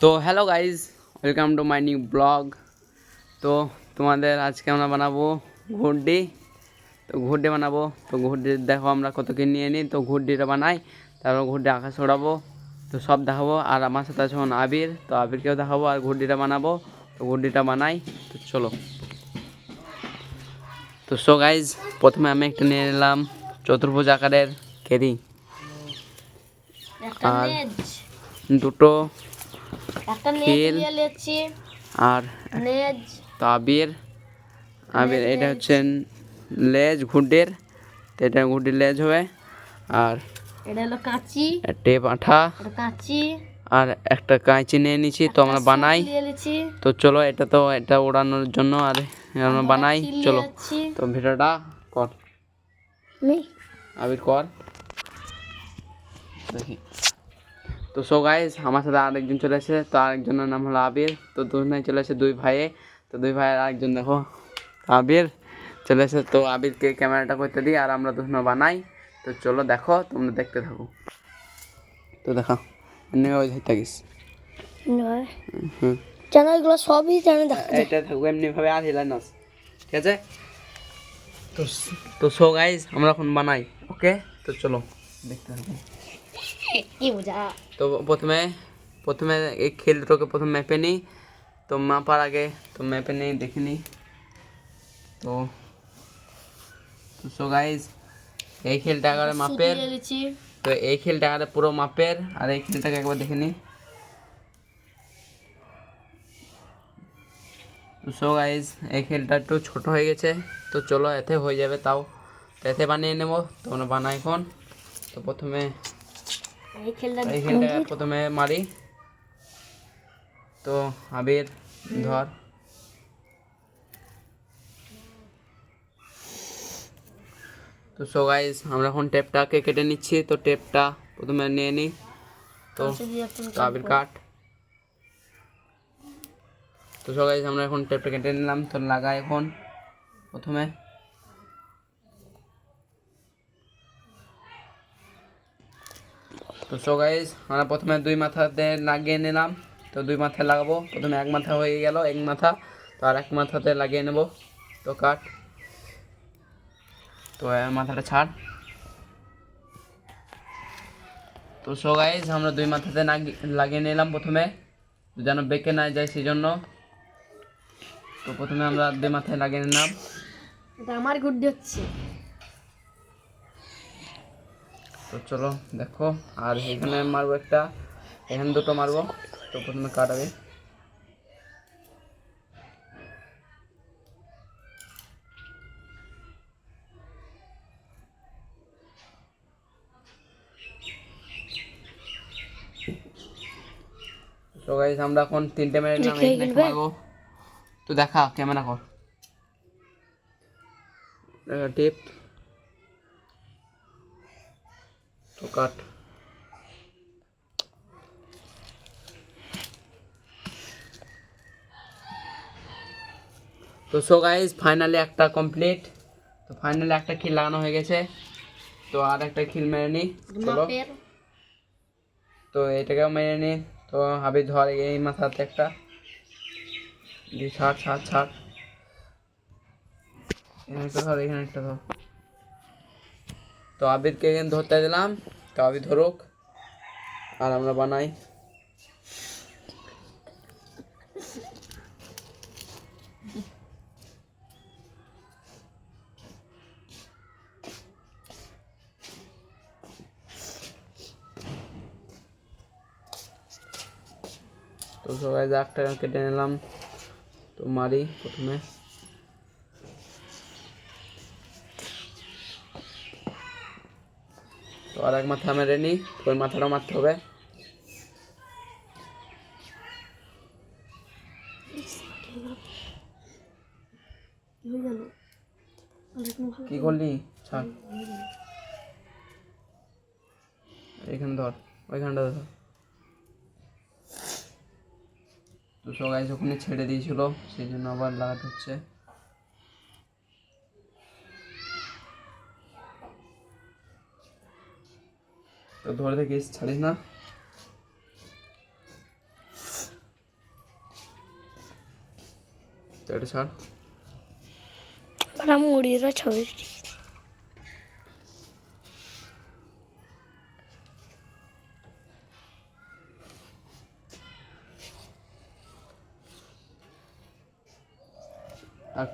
তো hello guys welcome to my new blog তো তোমাদের আজকে আমরা বানাবো ঘুড্ডি তো ঘুড্ডি বানাবো। তো ঘুড্ডি দেখো আমরা কত কি নিয়ে নিই। তো ঘুড্ডিটা বানাই তারপর ঘুড্ডি আকাশ ওড়াবো। তো সব দেখাবো। আর আমার সাথে আছে আবির। তো আবিরকেও দেখাবো আর ঘুড্ডিটা বানাবো। তো ঘুড্ডিটা বানাই। তো চলো। তো সো গাইজ প্রথমে আমি একটা নিয়ে নিলাম চতুর্ভুজ আকারের কেরি। আর- দুটো খিল। আর নেজ। তো আবির এটা হচ্ছে লেজ ঘুড্ডির তো এটা ঘুড্ডির লেজ হবে। আর এটা হলো কাঁচি। টেপ আঠা। কাঁচি। আর একটা কাঁচি নিয়ে নিয়েছি তো আমরা বানাই। তো চলো এটা তো এটা ওড়ানোর জন্য আর আমরা বানাই। চলো। তো ভিডিওটা কর। আবির কর। দেখি। তো সো গাইজ আমার সাথে আরেকজন চলে এসেছে তো আরেকজনের নাম হলো আবির। তো দুজনে চলে এসেছে দুই ভাইয়ে। তো দুই ভাইয়ের আরেকজন দেখো আবির চলে এসেছে তো আবিরকে ক্যামেরাটা করতে দিই আর আমরা দুজনে বানাই। তো চলো দেখো তোমরা দেখতে থাকো। তো দেখো এমনি ওই থাকিস জানো সবই জানো দেখো এটা থাকব এমনিভাবে আর হিলাই নাস ঠিক আছে? তো তো সো গাইজ আমরা এখন বানাই ওকে তো চলো দেখতে থাকো। কি বোঝা? তো প্রথমে প্রথমে এই খেল দুটোকে প্রথম ম্যাপে নিই তো মাপার আগে তো ম্যাপে নিই দেখে নিই তো সো গাইজ এই খেলটা একেবারে মাপের তো এই খেলটা একেবারে পুরো মাপের আর এই খেলটাকে একবার দেখে নিই তো সো গাইজ এই খেলটা একটু ছোট হয়ে গেছে তো চলো এতে হয়ে যাবে তাও তো এতে বানিয়ে নেব তো আমরা বানাই এখন তো প্রথমে এই খেলটা এই খেলটা প্রথমে মারি। তো আবির ধর। তো সো গাইজ আমরা এখন টেপটাকে কেটে নিচ্ছি। তো টেপটা প্রথমে নিয়ে নিই তো দিয়ে তো আবির কাট। তো সো গাইজ আমরা এখন টেপটা কেটে নিলাম। তো লাগাই এখন প্রথমে। তো সো গাইজ আমরা প্রথমে দুই মাথাতে লাগিয়ে নিলাম। তো দুই মাথায় লাগাবো। প্রথমে এক মাথা হয়ে গেল, এক মাথা। তো আর এক মাথাতে লাগিয়ে নেব। তো কাট। তো মাথাটা ছাড়। তো সো গাইজ আমরা দুই মাথাতে লাগি- লাগিয়ে নিলাম প্রথমে। যেন বেঁকে না যায় সেই জন্য তো প্রথমে আমরা দুই মাথায় লাগিয়ে নিলাম। আমার গুড্ডি হচ্ছে। তো চলো দেখো আর এখানে মারবো একটা এখানে দুটো মারবো তো প্রথমে কাটাবে। তো গাইস আমরা এখন তিনটে গেলবে? মারবো তো দেখা ক্যামেরা কর। টিপ তো কাট। তো সো গাইজ ফাইনালি একটা কমপ্লিট তো ফাইনালি একটা খিল লাগানো হয়ে গেছে। তো আর একটা খিল মেরে নিই চলো। তো এটাকেও মেরে নিই তো হাবি ধর এই মাথাতে একটা। দি ছাড় ছাড় ছাড়। এখানে একটা ধর এখানে একটা ধর। তো আবিরকে এখানে ধরতে দিলাম। আবির ধরুক আর আমরা বানাই। তো সবাই দাগটা কেটে নিলাম। তো মারি প্রথমে। আর এক মাথা মেরে নিই তো ওই মাথাটা মারতে হবে কি করলি ছাড় এখানে ধর ওইখানটা ধর তো সবাই ওখানে ছেড়ে দিয়েছিল, সেই জন্য আবার লাগাতে হচ্ছে। তো ধরে থাকিস ছাড়িস না। তো ছাড়। ছবি আর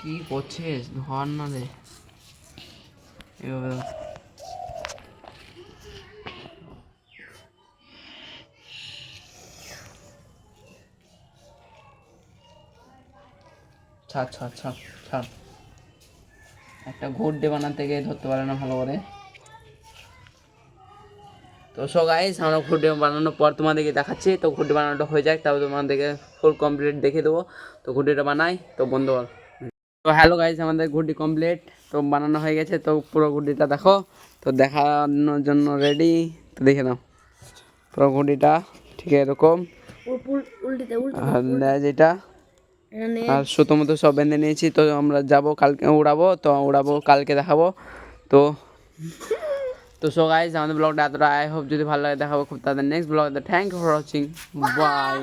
কি করছিস ধর না রে। ছাড় ছাড় ছাড় ছাড়। একটা ঘুরডে বানাতে গিয়ে ধরতে পারে না ভালো করে। তো সো গাইস আমরা ঘুরডে বানানোর পর তোমাদেরকে দেখাচ্ছি। তো ঘুরডে বানানোটা হয়ে যাক, তারপর তোমাদেরকে ফুল কমপ্লিট দেখে দেবো। তো ঘুরডিটা বানাই, তো বন্ধু বল। তো হ্যালো গাইস আমাদের ঘুরডি কমপ্লিট তো বানানো হয়ে গেছে তো পুরো ঘুরডিটা দেখো। তো দেখানোর জন্য রেডি তো দেখে নাও পুরো ঘুরডিটা ঠিক এরকম। আর লেজ আর সুতো মতো সব বেঁধে নিয়েছি তো আমরা যাব কালকে উড়াবো তো উড়াবো কালকে দেখাবো। তো তো সো গাইজ আমাদের ব্লগটা এতটা আই হোপ যদি ভালো লাগে দেখাবো খুব তাদের next blog thank you for watching bye